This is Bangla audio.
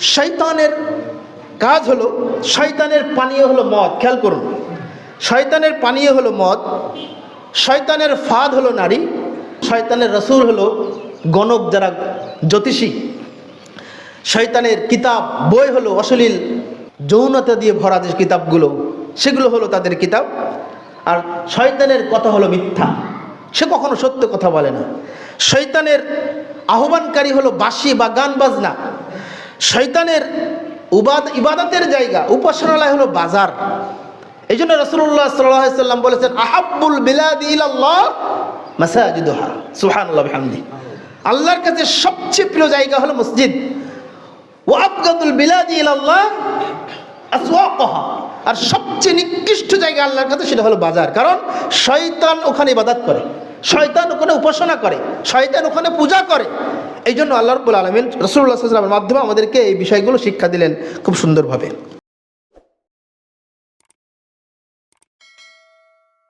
শৈতানের কাজ হলো, শয়তানের পানীয় হলো মদ, খেয়াল করুন। শয়তানের পানীয় হলো মদ, শয়তানের ফাঁদ হলো নারী, শয়তানের রসুল হলো গণক যারা জ্যোতিষী। শয়তানের কিতাব, বই হলো অশ্লীল যৌনতা দিয়ে ভরা যে কিতাবগুলো, সেগুলো হলো তাদের কিতাব। আর শয়তানের কথা হলো মিথ্যা, সে কখনো সত্য কথা বলে না। শৈতানের আহ্বানকারী হলো বাঁশি বা গান বাজনা শয়তানের উবাদ, ইবাদতের জায়গা, উপাসনালয় হলো বাজার। এই জন্য রসুল্লাহ সাল্লাম বলেছেন, আহাব্বুল বিলাদি আল্লাহর কাছে সবচেয়ে প্রিয় জায়গা হলো মসজিদ। বিলাদি আর সবচেয়ে নিকৃষ্ট জায়গা আল্লাহর কাছে সেটা হলো বাজার। কারণ শয়তান ওখানে ইবাদত করে। শয়তান ওখানে উপাসনা করে, শয়তান ওখানে পূজা করে। এই জন্য আল্লাহ রব্বুল আলমিন রসুল্লাহ মাধ্যমে আমাদেরকে এই বিষয়গুলো শিক্ষা দিলেন খুব সুন্দরভাবে।